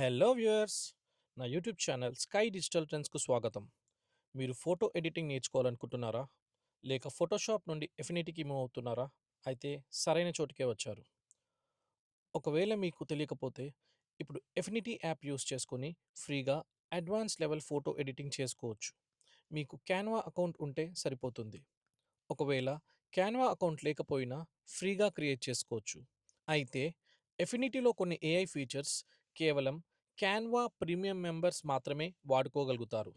Hello viewers నా YouTube channel sky digital ట్రెండ్స్కు స్వాగతం. మీరు ఫోటో ఎడిటింగ్ నేర్చుకోవాలనుకుంటున్నారా? లేక ఫోటోషాప్ నుండి ఎఫినిటీకి మూవ్ అవుతున్నారా? అయితే సరైన చోటుకే వచ్చారు. ఒకవేళ మీకు తెలియకపోతే ఇప్పుడు ఎఫినిటీ యాప్ యూస్ చేసుకొని ఫ్రీగా అడ్వాన్స్ లెవెల్ ఫోటో ఎడిటింగ్ చేసుకోవచ్చు. మీకు క్యాన్వా అకౌంట్ ఉంటే సరిపోతుంది. ఒకవేళ క్యాన్వా అకౌంట్ లేకపోయినా ఫ్రీగా క్రియేట్ చేసుకోవచ్చు. అయితే ఎఫినిటీలో కొన్ని ఏఐ ఫీచర్స్ కేవలం క్యాన్వా ప్రీమియం మెంబర్స్ మాత్రమే వాడుకోగలుగుతారు.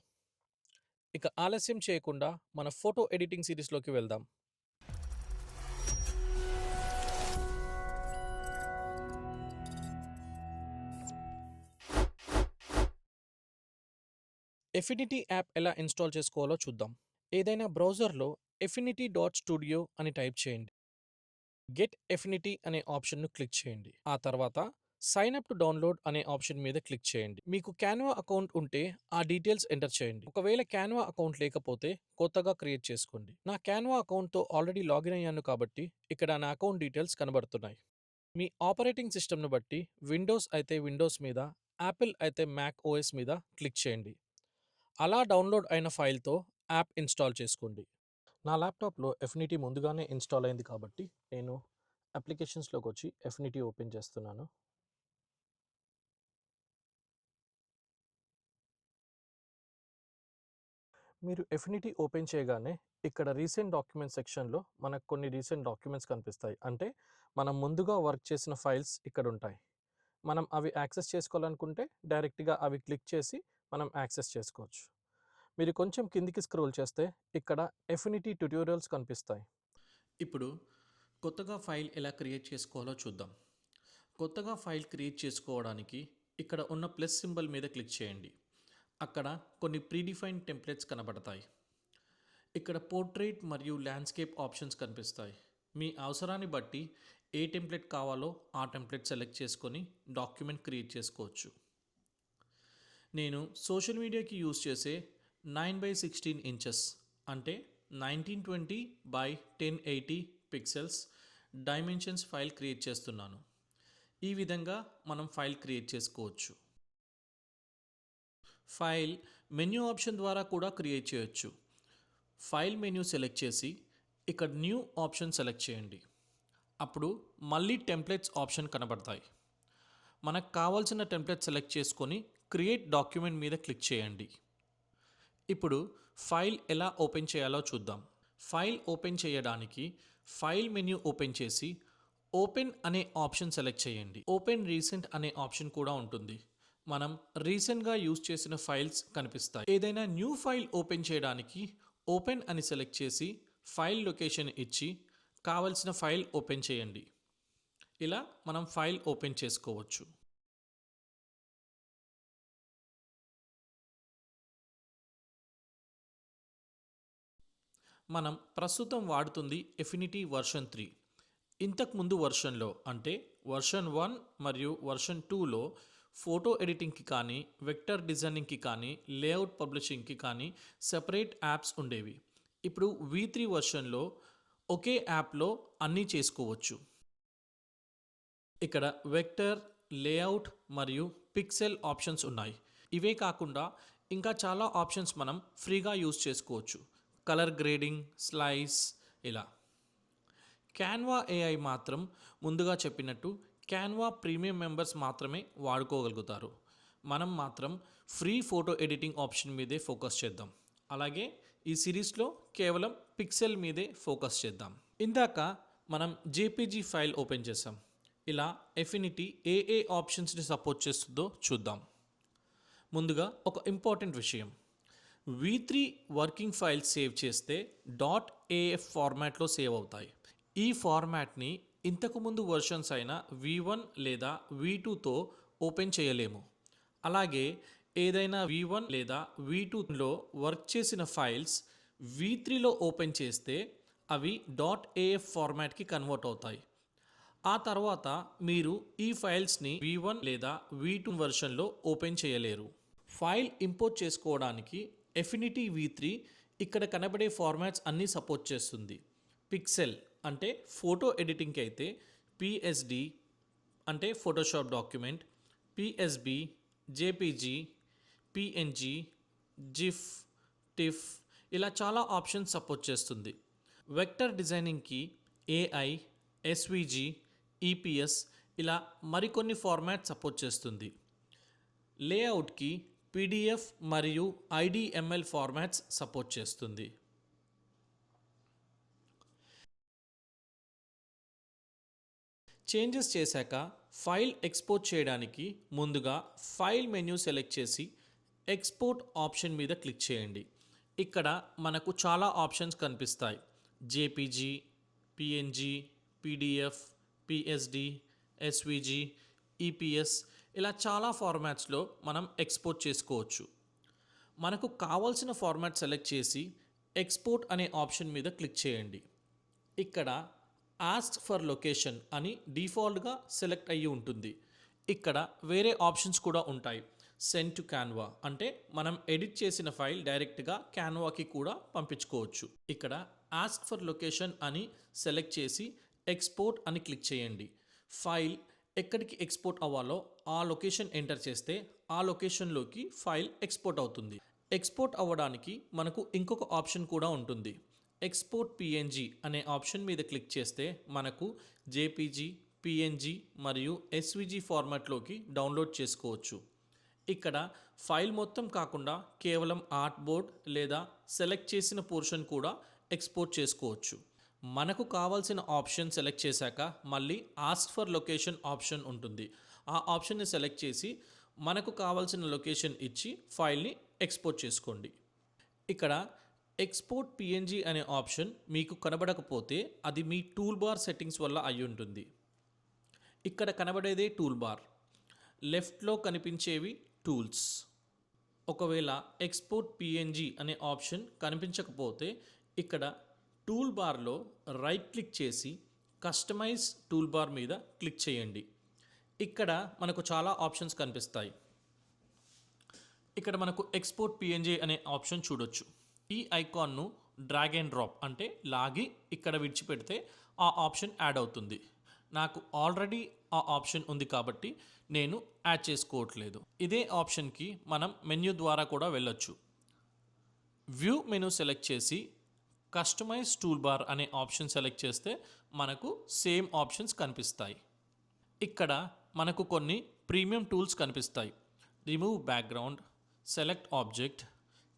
ఇక ఆలస్యం చేయకుండా మన ఫోటో ఎడిటింగ్ సిరీస్లోకి వెళ్దాం. ఎఫినిటీ యాప్ ఎలా ఇన్స్టాల్ చేసుకోవాలో చూద్దాం. ఏదైనా బ్రౌజర్లో ఎఫినిటీ డాట్ స్టూడియో అని టైప్ చేయండి. గెట్ ఎఫినిటీ అనే ఆప్షన్ను క్లిక్ చేయండి. ఆ తర్వాత సైన్ అప్ టు డౌన్లోడ్ అనే ఆప్షన్ మీద క్లిక్ చేయండి. మీకు క్యాన్వా అకౌంట్ ఉంటే ఆ డీటెయిల్స్ ఎంటర్ చేయండి. ఒకవేళ క్యాన్వా అకౌంట్ లేకపోతే కొత్తగా క్రియేట్ చేసుకోండి. నా క్యాన్వా అకౌంట్తో ఆల్రెడీ లాగిన్ అయ్యాను కాబట్టి ఇక్కడ నా అకౌంట్ డీటెయిల్స్ కనబడుతున్నాయి. మీ ఆపరేటింగ్ సిస్టమ్ను బట్టి విండోస్ అయితే విండోస్ మీద యాపిల్ అయితే మ్యాక్ ఓఎస్ మీద క్లిక్ చేయండి. అలా డౌన్లోడ్ అయిన ఫైల్తో యాప్ ఇన్స్టాల్ చేసుకోండి. నా ల్యాప్టాప్లో ఎఫినిటీ ముందుగానే ఇన్స్టాల్ అయింది కాబట్టి నేను అప్లికేషన్స్లోకి వచ్చి ఎఫినిటీ ఓపెన్ చేస్తున్నాను. మీరు ఎఫినిటీ ఓపెన్ చేయగానే ఇక్కడ రీసెంట్ డాక్యుమెంట్ సెక్షన్లో మనకు కొన్ని రీసెంట్ డాక్యుమెంట్స్ కనిపిస్తాయి. అంటే మనం ముందుగా వర్క్ చేసిన ఫైల్స్ ఇక్కడ ఉంటాయి. మనం అవి యాక్సెస్ చేసుకోవాలనుకుంటే డైరెక్ట్గా అవి క్లిక్ చేసి మనం యాక్సెస్ చేసుకోవచ్చు. మీరు కొంచెం కిందికి స్క్రోల్ చేస్తే ఇక్కడ ఎఫినిటీ ట్యుటోరియల్స్ కనిపిస్తాయి. ఇప్పుడు కొత్తగా ఫైల్ ఎలా క్రియేట్ చేసుకోవాలో చూద్దాం. కొత్తగా ఫైల్ క్రియేట్ చేసుకోవడానికి ఇక్కడ ఉన్న ప్లస్ సింబల్ మీద క్లిక్ చేయండి. అక్కడ కొన్ని ప్రీడిఫైన్ టెంప్లెట్స్ కనబడతాయి. ఇక్కడ పోర్ట్రేట్ మరియు ల్యాండ్స్కేప్ ఆప్షన్స్ కనిపిస్తాయి. మీ అవసరాన్ని బట్టి ఏ టెంప్లెట్ కావాలో ఆ టెంప్లెట్ సెలెక్ట్ చేసుకొని డాక్యుమెంట్ క్రియేట్ చేసుకోవచ్చు. నేను సోషల్ మీడియాకి యూస్ చేసే నైన్ బై సిక్స్టీన్ ఇంచెస్ అంటే nineteen twenty by ten eighty pixels dimensions file create చేస్తున్నాను. ఈ విధంగా మనం ఫైల్ క్రియేట్ చేసుకోవచ్చు. ఫైల్ మెన్యూ ఆప్షన్ ద్వారా కూడా క్రియేట్ చేయొచ్చు. ఫైల్ మెన్యూ సెలెక్ట్ చేసి ఇక్కడ న్యూ ఆప్షన్ సెలెక్ట్ చేయండి. అప్పుడు మళ్ళీ టెంప్లెట్స్ ఆప్షన్ కనబడతాయి. మనకు కావాల్సిన టెంప్లెట్ సెలెక్ట్ చేసుకొని క్రియేట్ డాక్యుమెంట్ మీద క్లిక్ చేయండి. ఇప్పుడు ఫైల్ ఎలా ఓపెన్ చేయాలో చూద్దాం. ఫైల్ ఓపెన్ చేయడానికి ఫైల్ మెన్యూ ఓపెన్ చేసి ఓపెన్ అనే ఆప్షన్ సెలెక్ట్ చేయండి. ఓపెన్ రీసెంట్ అనే ఆప్షన్ కూడా ఉంటుంది. మనం రీసెంట్గా యూజ్ చేసిన ఫైల్స్ కనిపిస్తాయి. ఏదైనా న్యూ ఫైల్ ఓపెన్ చేయడానికి ఓపెన్ అని సెలెక్ట్ చేసి ఫైల్ లొకేషన్ ఇచ్చి కావలసిన ఫైల్ ఓపెన్ చేయండి. ఇలా మనం ఫైల్ ఓపెన్ చేసుకోవచ్చు. మనం ప్రస్తుతం వాడుతుంది ఎఫినిటీ వర్షన్ త్రీ. ఇంతకుముందు వర్షన్లో అంటే వర్షన్ వన్ మరియు వర్షన్ టూలో ఫోటో ఎడిటింగ్కి కానీ వెక్టర్ డిజైనింగ్కి కానీ లేఅవుట్ పబ్లిషింగ్కి కానీ సెపరేట్ యాప్స్ ఉండేవి. ఇప్పుడు వి త్రీ వర్షన్లో ఒకే యాప్లో అన్నీ చేసుకోవచ్చు. ఇక్కడ వెక్టర్ లేఅవుట్ మరియు పిక్సెల్ ఆప్షన్స్ ఉన్నాయి. ఇవే కాకుండా ఇంకా చాలా ఆప్షన్స్ మనం ఫ్రీగా యూజ్ చేసుకోవచ్చు. కలర్ గ్రేడింగ్ స్లైస్ ఇలా. క్యాన్వా ఏఐ మాత్రం ముందుగా చెప్పినట్టు క్యాన్వా ప్రీమియం మెంబర్స్ మాత్రమే వాడుకోగలుగుతారు. మనం మాత్రం ఫ్రీ ఫోటో ఎడిటింగ్ ఆప్షన్ మీదే ఫోకస్ చేద్దాం. అలాగే ఈ సిరీస్లో కేవలం పిక్సెల్ మీదే ఫోకస్ చేద్దాం. ఇందాక మనం జేపీజీ ఫైల్ ఓపెన్ చేసాం ఇలా ఎఫినిటీ ఏ ఏ ఆప్షన్స్ని సపోర్ట్ చేస్తుందో చూద్దాం. ముందుగా ఒక ఇంపార్టెంట్ విషయం. V three working files save చేస్తే డాట్ ఏఎఫ్ ఫార్మాట్లో సేవ్ అవుతాయి. ఈ ఫార్మాట్ని ఇంతకుముందు వర్షన్స్ అయిన వి వన్ లేదా వి టూతో ఓపెన్ చేయలేము. అలాగే ఏదైనా వి వన్ లేదా వి టూలో వర్క్ చేసిన ఫైల్స్ వి త్రీలో ఓపెన్ చేస్తే అవి. డాట్ ఏఎఫ్ ఫార్మాట్కి కన్వర్ట్ అవుతాయి. ఆ తర్వాత మీరు ఈ ఫైల్స్ని వి వన్ లేదా వి టూ వెర్షన్లో ఓపెన్ చేయలేరు. ఫైల్ ఇంపోర్ట్ చేసుకోవడానికి ఎఫినిటీ వి త్రీ ఇక్కడ కనబడే ఫార్మాట్స్ అన్నీ సపోర్ట్ చేస్తుంది. పిక్సెల్ అంటే ఫోటో ఎడిటింగ్కి అయితే పిఎస్డి అంటే Photoshop document PSB JPG PNG GIF TIFF ఇలా చాలా ఆప్షన్స్ సపోర్ట్ చేస్తుంది. వెక్టర్ డిజైనింగ్కి ఏఐ ఎస్విజి ఈపీఎస్ ఇలా మరికొన్ని ఫార్మాట్ సపోర్ట్ చేస్తుంది. లేఅవుట్కి పీడిఎఫ్ మరియు ఐడిఎంఎల్ ఫార్మాట్స్ సపోర్ట్ చేస్తుంది. చేంజెస్ చేశాక ఫైల్ ఎక్స్పోర్ట్ చేయడానికి ముందుగా ఫైల్ మెన్యూ సెలెక్ట్ చేసి ఎక్స్పోర్ట్ ఆప్షన్ మీద క్లిక్ చేయండి. ఇక్కడ మనకు చాలా ఆప్షన్స్ కనిపిస్తాయి. JPG PNG PDF PSD SVG EPS ఇలా చాలా ఫార్మాట్స్లో మనం ఎక్స్పోర్ట్ చేసుకోవచ్చు. మనకు కావాల్సిన ఫార్మాట్ సెలెక్ట్ చేసి ఎక్స్పోర్ట్ అనే ఆప్షన్ మీద క్లిక్ చేయండి. ఇక్కడ ఆస్క్ ఫర్ లొకేషన్ అని డిఫాల్ట్గా సెలెక్ట్ అయ్యి ఉంటుంది. ఇక్కడ వేరే ఆప్షన్స్ కూడా ఉంటాయి. సెండ్ టు క్యాన్వా అంటే మనం ఎడిట్ చేసిన ఫైల్ డైరెక్ట్గా క్యాన్వాకి కూడా పంపించుకోవచ్చు. ఇక్కడ ఆస్క్ ఫర్ లొకేషన్ అని సెలెక్ట్ చేసి ఎక్స్పోర్ట్ అని క్లిక్ చేయండి. ఫైల్ ఎక్కడికి ఎక్స్పోర్ట్ అవ్వాలో ఆ లొకేషన్ ఎంటర్ చేస్తే ఆ లొకేషన్లోకి ఫైల్ ఎక్స్పోర్ట్ అవుతుంది. ఎక్స్పోర్ట్ అవ్వడానికి మనకు ఇంకొక ఆప్షన్ కూడా ఉంటుంది. ఎక్స్పోర్ట్ పిఎన్జీ అనే ఆప్షన్ మీద క్లిక్ చేస్తే మనకు జేపీజీ పిఎన్జీ మరియు ఎస్విజీ ఫార్మాట్లోకి డౌన్లోడ్ చేసుకోవచ్చు. ఇక్కడ ఫైల్ మొత్తం కాకుండా కేవలం ఆర్ట్ బోర్డ్ లేదా సెలెక్ట్ చేసిన పోర్షన్ కూడా ఎక్స్పోర్ట్ చేసుకోవచ్చు. మనకు కావాల్సిన ఆప్షన్ సెలెక్ట్ చేశాక మళ్ళీ ఆస్క్ ఫర్ లొకేషన్ ఆప్షన్ ఉంటుంది. ఆ ఆప్షన్ని సెలెక్ట్ చేసి మనకు కావాల్సిన లొకేషన్ ఇచ్చి ఫైల్ని ఎక్స్పోర్ట్ చేసుకోండి. ఇక్కడ ఎక్స్పోర్ట్ పిఎన్జీ అనే ఆప్షన్ మీకు కనబడకపోతే అది మీ టూల్ బార్ సెట్టింగ్స్ వల్ల అయి ఉంటుంది ఇక్కడ కనబడేదే టూల్ బార్ లెఫ్ట్లో కనిపించేవి టూల్స్ ఒకవేళ ఎక్స్పోర్ట్ పిఎన్జీ అనే ఆప్షన్ కనిపించకపోతే ఇక్కడ టూల్ బార్లో రైట్ క్లిక్ చేసి కస్టమైజ్ టూల్ బార్ మీద క్లిక్ చేయండి. ఇక్కడ మనకు చాలా ఆప్షన్స్ కనిపిస్తాయి. ఇక్కడ మనకు ఎక్స్పోర్ట్ పిఎన్జీ అనే ఆప్షన్ చూడొచ్చు. ఈ ఐకాన్ను డ్రాగ్ అండ్ డ్రాప్ అంటే లాగి ఇక్కడ విడిచిపెడితే ఆ ఆప్షన్ యాడ్ అవుతుంది. నాకు ఆల్రెడీ ఆ ఆప్షన్ ఉంది కాబట్టి నేను యాడ్ చేసుకోవట్లేదు. ఇదే ఆప్షన్కి మనం మెన్యూ ద్వారా కూడా వెళ్ళొచ్చు. వ్యూ మెనూ సెలెక్ట్ చేసి కస్టమైజ్ టూల్ బార్ అనే ఆప్షన్ సెలెక్ట్ చేస్తే మనకు సేమ్ ఆప్షన్స్ కనిపిస్తాయి. ఇక్కడ మనకు కొన్ని ప్రీమియం టూల్స్ కనిపిస్తాయి. Remove background select object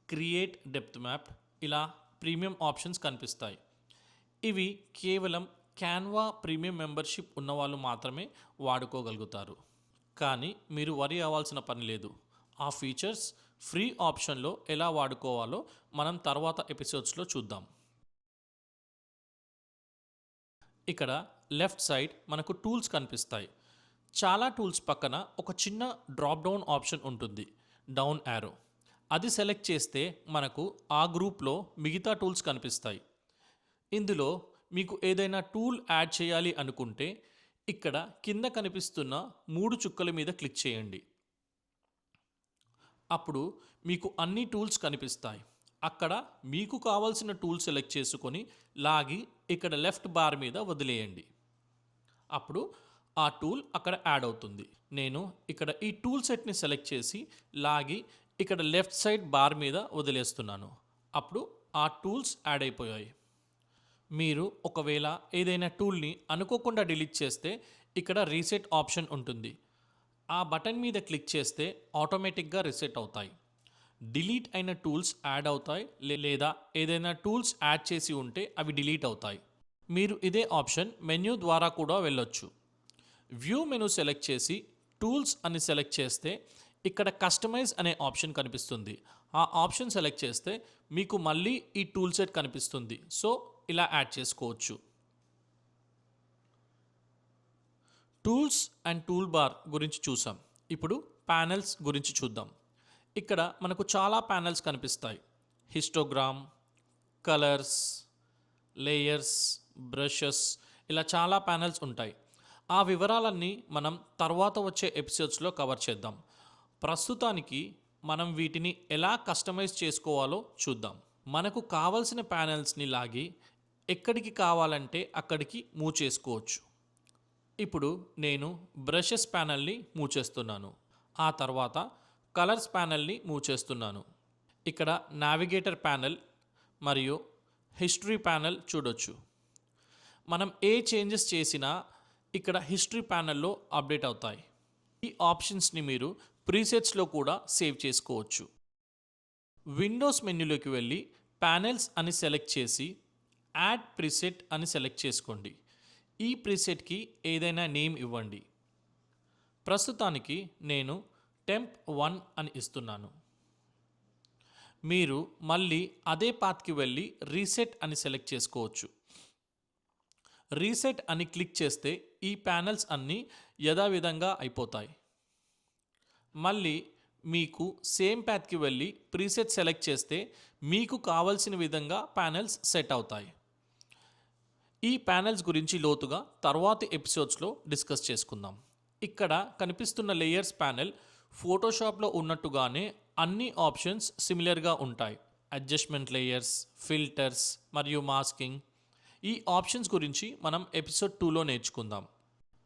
create depth map ఇలా ప్రీమియం ఆప్షన్స్ కనిపిస్తాయి. ఇవి కేవలం క్యాన్వా ప్రీమియం మెంబర్షిప్ ఉన్నవాళ్ళు మాత్రమే వాడుకోగలుగుతారు. కానీ మీరు వరి అవ్వాల్సిన పని లేదు. ఆ ఫీచర్స్ ఫ్రీ ఆప్షన్లో ఎలా వాడుకోవాలో మనం తర్వాత ఎపిసోడ్స్లో చూద్దాం. ఇక్కడ లెఫ్ట్ సైడ్ మనకు టూల్స్ కనిపిస్తాయి. చాలా టూల్స్ పక్కన ఒక చిన్న డ్రాప్ డౌన్ ఆప్షన్ ఉంటుంది. Down arrow. అది సెలెక్ట్ చేస్తే మనకు ఆ గ్రూప్లో మిగతా టూల్స్ కనిపిస్తాయి. ఇందులో మీకు ఏదైనా టూల్ యాడ్ చేయాలి అనుకుంటే ఇక్కడ కింద కనిపిస్తున్న మూడు చుక్కల మీద క్లిక్ చేయండి. అప్పుడు మీకు అన్ని టూల్స్ కనిపిస్తాయి. అక్కడ మీకు కావాల్సిన టూల్ సెలెక్ట్ చేసుకొని లాగి ఇక్కడ లెఫ్ట్ బార్ మీద వదిలేయండి. అప్పుడు ఆ టూల్ అక్కడ యాడ్ అవుతుంది. నేను ఇక్కడ ఈ టూల్ సెట్ని సెలెక్ట్ చేసి లాగి ఇక్కడ లెఫ్ట్ సైడ్ బార్ మీద వదిలేస్తున్నాను. అప్పుడు ఆ టూల్స్ యాడ్ అయిపోయాయి. మీరు ఒకవేళ ఏదైనా టూల్ని అనుకోకుండా డిలీట్ చేస్తే ఇక్కడ రీసెట్ ఆప్షన్ ఉంటుంది. ఆ బటన్ మీద క్లిక్ చేస్తే ఆటోమేటిక్గా రీసెట్ అవుతాయి. డిలీట్ అయిన టూల్స్ యాడ్ అవుతాయి లేదా ఏదైనా టూల్స్ యాడ్ చేసి ఉంటే అవి డిలీట్ అవుతాయి. మీరు ఇదే ఆప్షన్ మెన్యూ ద్వారా కూడా వెళ్ళొచ్చు. వ్యూ మెనూ సెలెక్ట్ చేసి టూల్స్ అని సెలెక్ట్ చేస్తే ఇక్కడ కస్టమైజ్ అనే ఆప్షన్ కనిపిస్తుంది. ఆ ఆప్షన్ సెలెక్ట్ చేస్తే మీకు మళ్ళీ ఈ టూల్ సెట్ కనిపిస్తుంది. సో ఇలా యాడ్ చేసుకోవచ్చు. టూల్స్ అండ్ టూల్ బార్ గురించి చూసాం. ఇప్పుడు ప్యానెల్స్ గురించి చూద్దాం. ఇక్కడ మనకు చాలా ప్యానెల్స్ కనిపిస్తాయి. హిస్టోగ్రామ్ కలర్స్ లేయర్స్ బ్రషెస్ ఇలా చాలా ప్యానెల్స్ ఉంటాయి. ఆ వివరాలన్నీ మనం తర్వాత వచ్చే ఎపిసోడ్స్లో కవర్ చేద్దాం. ప్రస్తుతానికి మనం వీటిని ఎలా కస్టమైజ్ చేసుకోవాలో చూద్దాం. మనకు కావలసిన ప్యానెల్స్ని లాగి ఎక్కడికి కావాలంటే అక్కడికి మూవ్ చేసుకోవచ్చు. ఇప్పుడు నేను బ్రషెస్ ప్యానల్ని మూవ్ చేస్తున్నాను. ఆ తర్వాత కలర్స్ ప్యానెల్ని మూవ్ చేస్తున్నాను. ఇక్కడ నావిగేటర్ ప్యానెల్ మరియు హిస్టరీ ప్యానెల్ చూడొచ్చు. మనం ఏ చేంజెస్ చేసినా ఇక్కడ హిస్టరీ ప్యానెల్లో అప్డేట్ అవుతాయి. ఈ ఆప్షన్స్ని మీరు ప్రీసెట్స్లో కూడా సేవ్ చేసుకోవచ్చు. విండోస్ మెన్యూలోకి వెళ్ళి ప్యానెల్స్ అని సెలెక్ట్ చేసి యాడ్ ప్రీసెట్ అని సెలెక్ట్ చేసుకోండి. ఈ ప్రీసెట్కి ఏదైనా నేమ్ ఇవ్వండి. ప్రస్తుతానికి నేను టెంప్ వన్ అని ఇస్తున్నాను. మీరు మళ్ళీ అదే పాత్కి వెళ్ళి రీసెట్ అని సెలెక్ట్ చేసుకోవచ్చు. రీసెట్ అని క్లిక్ చేస్తే ఈ ప్యానెల్స్ అన్నీ యథావిధంగా అయిపోతాయి. మళ్ళీ మీకు సేమ్ ప్యాత్కి వెళ్ళి ప్రీసెట్ సెలెక్ట్ చేస్తే మీకు కావలసిన విధంగా ప్యానెల్స్ సెట్ అవుతాయి. ఈ ప్యానెల్స్ గురించి లోతుగా తర్వాతి ఎపిసోడ్స్లో డిస్కస్ చేసుకుందాం. ఇక్కడ కనిపిస్తున్న లేయర్స్ ప్యానెల్ ఫోటోషాప్లో ఉన్నట్టుగానే అన్ని ఆప్షన్స్ సిమిలర్గా ఉంటాయి. అడ్జస్ట్మెంట్ లేయర్స్ ఫిల్టర్స్ మరియు మాస్కింగ్ ఈ ఆప్షన్స్ గురించి మనం ఎపిసోడ్ టూలో నేర్చుకుందాం.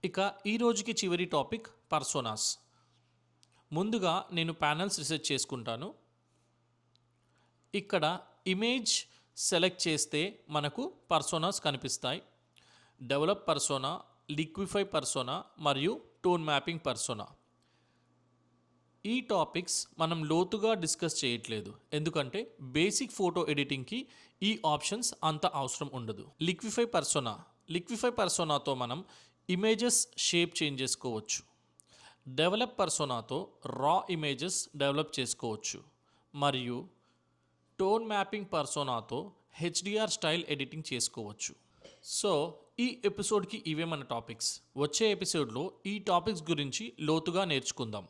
ఇక ఈ రోజుకి చివరి టాపిక్ పర్సోనాస్ ముందుగా నేను ప్యానల్స్ రీసెర్చ్ చేసుకుంటాను. ఇక్కడ ఇమేజ్ సెలెక్ట్ చేస్తే మనకు పర్సోనాస్ కనిపిస్తాయి. డెవలప్ పర్సోనా లిక్విఫై పర్సోనా మరియు టోన్ మ్యాపింగ్ పర్సోనా ఈ టాపిక్స్ మనం లోతుగా డిస్కస్ చేయట్లేదు. ఎందుకంటే బేసిక్ ఫోటో ఎడిటింగ్కి ఈ ఆప్షన్స్ అంత అవసరం ఉండదు. లిక్విఫై పర్సోనా లిక్విఫై పర్సోనాతో మనం ఇమేజెస్ షేప్ చేంజ్ చేసుకోవచ్చు డెవలప్ పర్సోనాతో రా ఇమేజెస్ డెవలప్ చేసుకోవచ్చు. మరియు టోన్ మ్యాపింగ్ పర్సోనాతో హెచ్డిఆర్ స్టైల్ ఎడిటింగ్ చేసుకోవచ్చు. సో ఈ ఎపిసోడ్కి ఇవే మన టాపిక్స్. వచ్చే ఎపిసోడ్లో ఈ టాపిక్స్ గురించి లోతుగా నేర్చుకుందాం.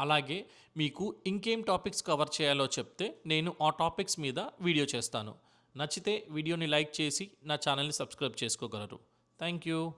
అలాగే మీకు ఇంకేం టాపిక్స్ కవర్ చేయాలో చెప్తే నేను ఆ టాపిక్స్ మీద వీడియో చేస్తాను. నచ్చితే వీడియోని లైక్ చేసి నా ఛానల్ని సబ్స్క్రైబ్ చేసుకోగలరు. Thank you.